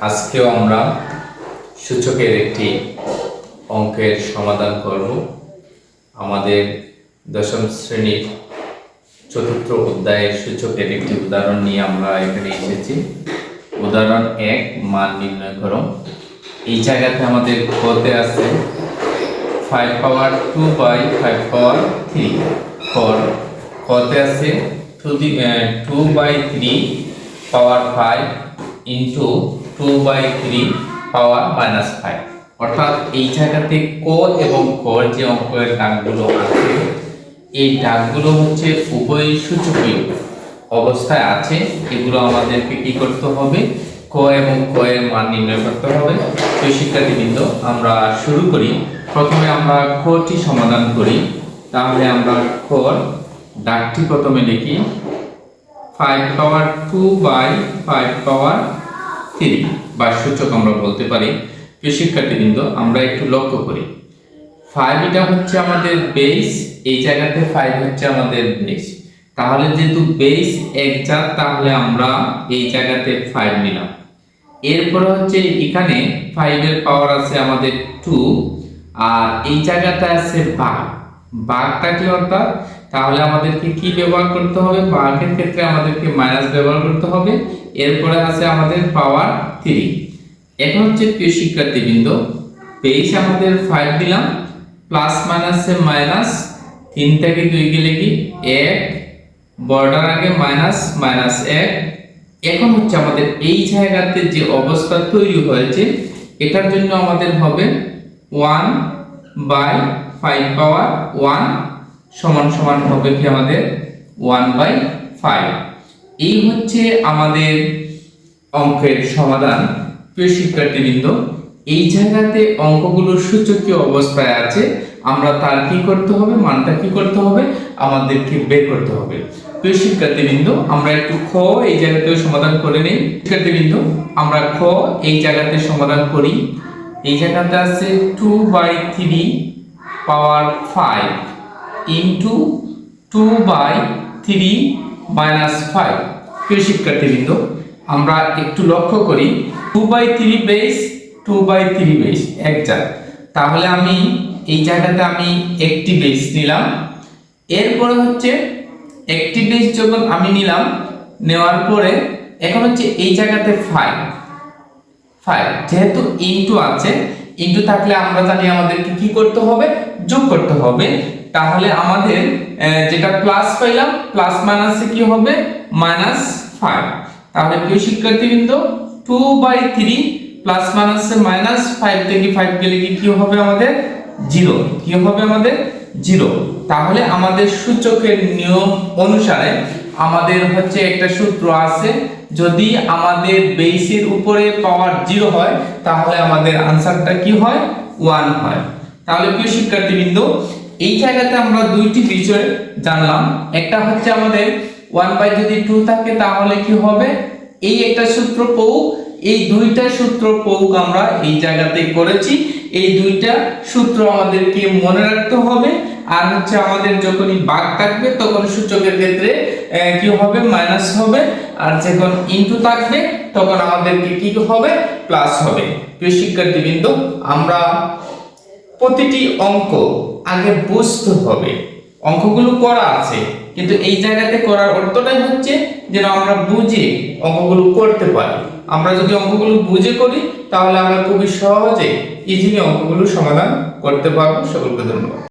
আজকেও আমরা সূচকের একটি অঙ্কের সমাধান করব। আমাদের দশম শ্রেণির চতুর্থ অধ্যায়ের সূচকের একটি উদাহরণ নিয়ে আমরা এখানে এসেছি। উদাহরণ এক, মান নির্ণয় করো। এই জায়গাতে আমাদের কতে আছে five power two by five power three for কতে আছে two the two by three power five into two by three power minus five অর্থাৎ এই জায়গাতে ক এবং কর যে অঙ্কের দাগগুলো আছে, এই দাগগুলো হচ্ছে উভয় সূচকীয় অবস্থায় আছে। এগুলো আমাদেরকে কি করতে হবে? ক এবং ক এর মান নির্ণয় করতে হবে। তো শিক্ষার্থীবৃন্দ, আমরা শুরু করি। প্রথমে আমরা কটি সমাধান করি। তাহলে আমরা কর দাগটি প্রথমে লিখি। Five power two by five power three বা সূচক আমরা বলতে পারি। প্রিয় শিক্ষার্থীবৃন্দ, আমরা একটু লক্ষ্য করি। ফাইভ এটা হচ্ছে আমাদের বেস এই জায়গাতে ফাইভ হচ্ছে আমাদের বেস তাহলে যেহেতু বেস এক জাত, তাহলে আমরা এই জায়গাতে ফাইভ নিলাম। এরপরে হচ্ছে এখানে ফাইভের পাওয়ার আছে আমাদের টু আর এই জায়গাতে আছে বাঘ। বাঘটা কি অর্থাৎ তাহলে আমাদেরকে কি ব্যবহার করতে হবে? বাঘের ক্ষেত্রে আমাদেরকে মাইনাস ব্যবহার করতে হবে। এরপরে আছে আমাদের পাওয়ার থ্রি এখন হচ্ছে প্রিয় শিক্ষার্থীবৃন্দ পেজ আমাদের ফাইভ দিলাম। প্লাস মাইনাসে মাইনাস তিন থেকে দুই গেলে কি? এক। বর্ডার আগে মাইনাস মাইনাস এক। এখন হচ্ছে আমাদের এই জায়গাতে যে অবস্থা তৈরি হয়েছে, এটার জন্য আমাদের হবে one by five power one সমান সমান হবে কি আমাদের? ওয়ান বাই ফাইভ এই হচ্ছে আমাদের অঙ্কের সমাধান। প্রিয় শিক্ষার্থীবৃন্দ, এই জায়গাতে অঙ্কগুলো সূচকীয় অবস্থায় আছে? আমরা তার কি করতে হবে? মানটা কি করতে হবে? আমাদেরকে বের করতে হবে। প্রিয় শিক্ষার্থীবৃন্দ, আমরা একটু খ এই জায়গাতেও সমাধান করে নিই। শিক্ষার্থীবৃন্দ, আমরা খ এই জায়গাতে সমাধান করি। এই জায়গাতে আছে two by three power five into two by three minus five প্রিয় শিক্ষার্থীবৃন্দ, আমরা একটু লক্ষ্য করি two by three base two by three base এক জাত। তাহলে আমি এই জায়গাতে আমি একটি বেস নিলাম। এরপরে হচ্ছে একটি বেস যখন আমি নিলাম, নেওয়ার পরে এখন হচ্ছে এই জায়গাতে ফাইভ ফাইভ যেহেতু ইনটু আছে ইনটু থাকলে আমরা জানি আমাদেরকে কি করতে হবে? যোগ করতে হবে। তাহলে আমাদের যেটা প্লাস পাইলাম প্লাস মাইনাসে কি হবে? মাইনাস ফাইভ তাহলে প্রিয় শিক্ষার্থীবৃন্দ টু বাই থ্রি প্লাস মাইনাসে মাইনাস ফাইভ থেকে ফাইভ গেলে কি কি হবে আমাদের? জিরো কি হবে আমাদের? জিরো তাহলে আমাদের সূচকের নিয়ম অনুসারে আমাদের হচ্ছে একটা সূত্র আছে, যদি আমাদের বেসের উপরে পাওয়ার জিরো হয়, তাহলে আমাদের আনসারটা কি হয়? ওয়ান হয়। তাহলে প্রিয় শিক্ষার্থীবৃন্দ এই জায়গাতে আমরা দুইটি বিষয় জানলাম। একটা হচ্ছে আমাদের ওয়ান বাই যদি টু থাকে, তাহলে কি হবে? এই একটা সূত্র পৌক, এই দুইটা সূত্র পৌক আমরা এই জায়গাতে করেছি। এই দুইটা সূত্র আমাদেরকে মনে রাখতে হবে। আর হচ্ছে আমাদের যখনই বাঘ থাকবে, তখন সূচকের ক্ষেত্রে কি হবে? মাইনাস হবে। আর যখন ইনটু থাকবে, তখন আমাদেরকে কি হবে? প্লাস হবে। প্রিয় শিক্ষার্থীবৃন্দ, আমরা প্রতিটি অঙ্ক আগে বুঝতে হবে। অঙ্কগুলো করা আছে, কিন্তু এই জায়গাতে করার অর্থটাই হচ্ছে যেন আমরা বুঝে অঙ্কগুলো করতে পারি। আমরা যদি অঙ্কগুলো বুঝে করি, তাহলে আমরা খুবই সহজে ইজিলি অঙ্কগুলো সমাধান করতে পারব। সকলকে ধন্যবাদ।